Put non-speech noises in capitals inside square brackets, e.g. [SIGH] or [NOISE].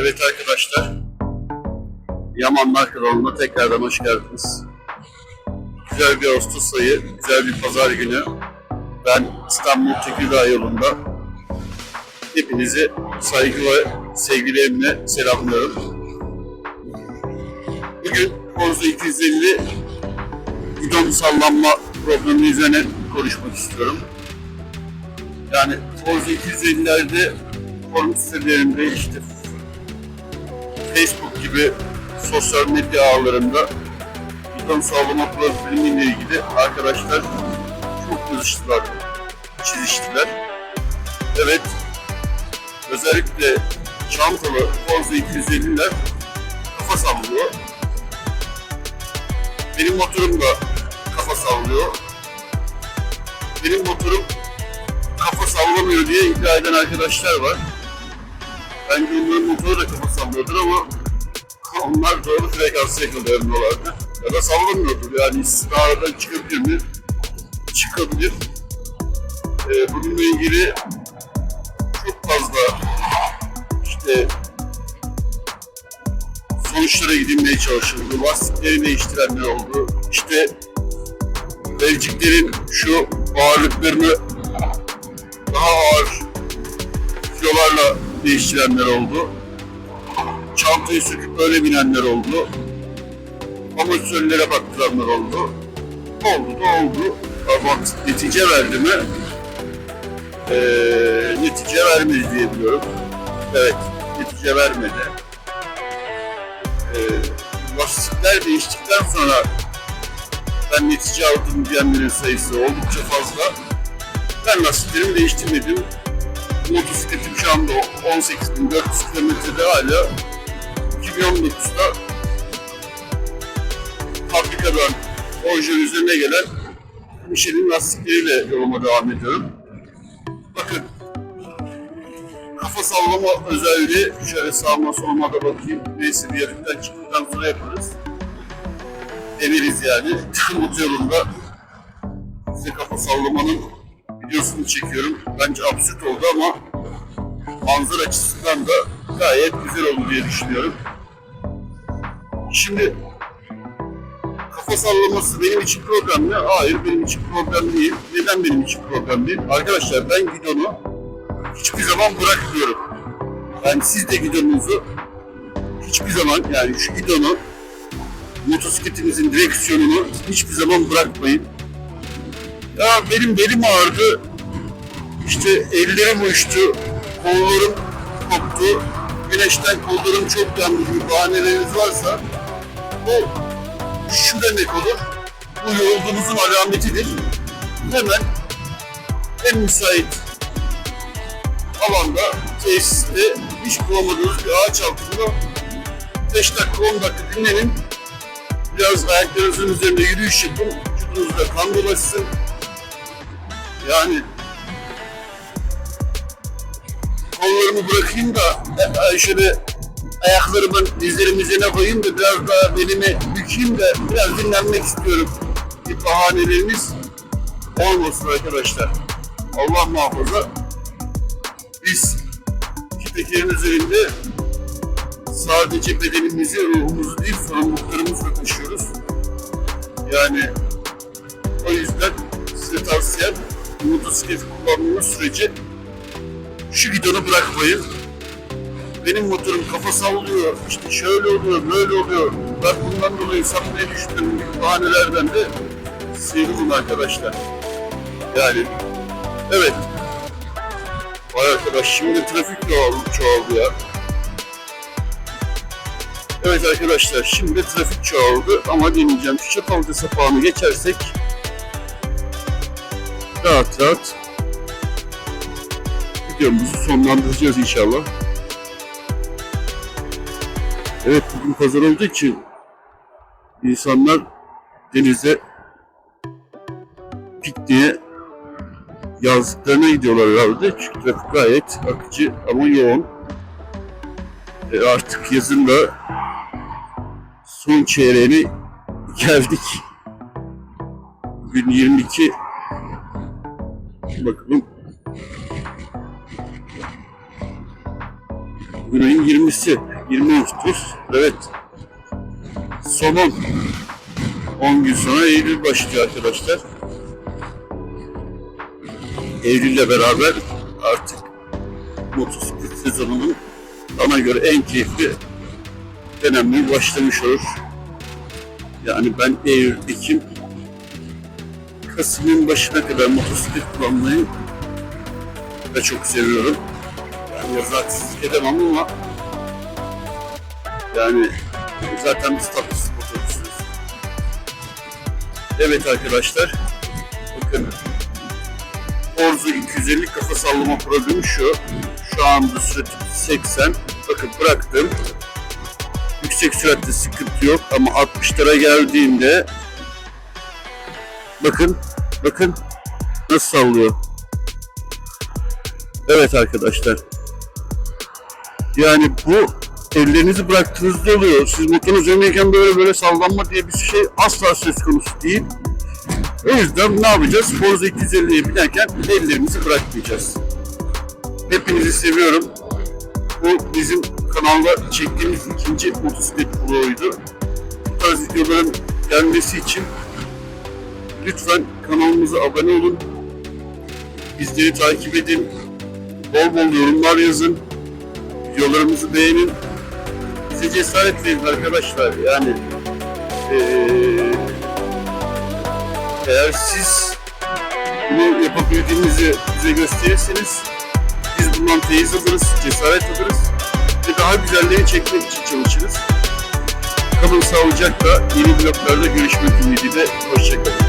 Evet arkadaşlar. Yamanlar kanalına tekrardan hoş geldiniz. Güzel bir Ağustos ayı, güzel bir pazar günü. Ben İstanbul Tekirdağ yolunda hepinizi saygı ve sevgilerimle selamlıyorum. Bugün Forza 250 bidon sallanma problemi üzerine konuşmak istiyorum. Yani Forza 250'lerde forum sitelerinde işte Facebook gibi sosyal medya ağlarında bidon sağlama problemiyle ilgili arkadaşlar çok yazıştılar, çiziştiler. Evet, özellikle çantalı Forza 250'ler kafa sallıyor. Benim motorum da kafa sallıyor. Benim motorum kafa sallamıyor diye iddia eden arkadaşlar var. Bence onların motoru da sallıyordur ama onlar doğru frekansı yakalayamıyorlardı. Ya da sallamıyordur yani istisnalardan çıkabilir mi? Çıkabilir. Ee, bununla ilgili çok fazla işte sonuçlara gidilmeye çalışıldı. Lastikleri değiştirenler oldu. İşte Belçiklerin şu ağırlıklarını daha ağır kilolarla değiştirenler oldu. Çantayı söküp öyle binenler oldu. Amatörlere baktıranlar oldu. Oldu da oldu. Ama netice verdi mi? Ee, netice vermedi diye biliyorum. Evet, netice vermedi. Ee, lastikler değiştikten sonra ben netice aldım diyenlerin sayısı oldukça fazla. Ben lastiklerimi değiştirmedim. Motosikletim şu anda 18.400 kilometrede hala 2019'da fabrikadan orijinal üzerine gelen Michelin lastikleriyle yoluma devam ediyorum. Bakın kafa sallama özelliği şöyle sağıma soluma da bakayım. Neyse bir yarımdan çıktıktan sonra yaparız. Emiriz yani. [LAUGHS] Umut yolunda size kafa sallamanın videosunu çekiyorum. Bence absürt oldu ama manzara açısından da gayet güzel oldu diye düşünüyorum. Şimdi kafa sallaması benim için problem mi? Hayır benim için problem değil. Neden benim için problem değil? Arkadaşlar ben gidonu hiçbir zaman bırakmıyorum. Yani siz de gidonunuzu hiçbir zaman yani şu gidonu motosikletinizin direksiyonunu hiçbir zaman bırakmayın. Ya benim belim ağrıdı. İşte ellerim uyuştu. Kollarım koptu. Güneşten kollarım çok yandı gibi bahaneleriniz varsa bu şu demek olur. Bu yorulduğunuzun alametidir. Hemen en müsait alanda, tesiste hiç bulamadığınız bir ağaç altında 5 dakika 10 dakika dinlenin. Biraz ayaklarınızın üzerinde yürüyüş yapın. Vücudunuzda kan dolaşsın. Yani kollarımı bırakayım da şöyle ayaklarımın dizlerimin üzerine koyayım da biraz daha belimi bükeyim de biraz dinlenmek istiyorum. Bir bahaneleriniz olmasın arkadaşlar. Allah muhafaza. Biz iki tekerin üzerinde sadece bedenimizi, ruhumuzu değil sorumluluklarımızı da taşıyoruz. Yani o yüzden size tavsiyem motosiklet kullandığınız sürece şu gidonu bırakmayın. Benim motorum kafa sallıyor, işte şöyle oluyor, böyle oluyor. Ben bundan dolayı sapmaya düştüm bahanelerden de sıyrılın arkadaşlar. Yani evet. Vay arkadaş şimdi trafik çoğaldı, çoğaldı ya. Evet arkadaşlar şimdi trafik çoğaldı ama deneyeceğim. Şu Çatalca sapağını geçersek rahat rahat videomuzu sonlandıracağız inşallah. Evet bugün pazar olduğu için insanlar denize pikniğe yazlıklarına gidiyorlar herhalde. Çünkü trafik gayet akıcı ama yoğun. E artık yazın da son çeyreğine [LAUGHS] geldik. Bugün 22 bakalım Bugün ayın 20'si. 20 Ağustos. Evet. Son 10. 10 gün sonra Eylül başlıyor arkadaşlar. Eylül'le beraber artık motosiklet sezonunun bana göre en keyifli dönemi başlamış olur. Yani ben Eylül, Ekim, Kasım'ın başına kadar motosiklet kullanmayı da çok seviyorum. Yani yaz haksızlık edemem ama yani zaten biz tatlı motorcusuyuz. Evet arkadaşlar, bakın Forza 250 kafa sallama problemi şu. Şu anda sürat 80. Bakın bıraktım. Yüksek süratte sıkıntı yok ama 60'lara geldiğinde bakın bakın nasıl sallıyor. Evet arkadaşlar. Yani bu ellerinizi bıraktığınızda oluyor. Siz motorun üzerindeyken böyle böyle sallanma diye bir şey asla söz konusu değil. O yüzden ne yapacağız? Forza 250'ye binerken ellerimizi bırakmayacağız. Hepinizi seviyorum. Bu bizim kanalda çektiğimiz ikinci motosiklet vloguydu. Bu tarz videoların gelmesi için lütfen kanalımıza abone olun. Bizleri takip edin. Bol bol yorumlar yazın. Videolarımızı beğenin. Bize cesaret verin arkadaşlar. Yani eee eğer siz bunu yapabildiğinizi bize gösterirseniz biz bundan feyiz alırız, cesaret alırız ve daha güzelleri çekmek için çalışırız. Kalın sağlıcakla yeni bloklarda görüşmek ümidiyle. Hoşçakalın.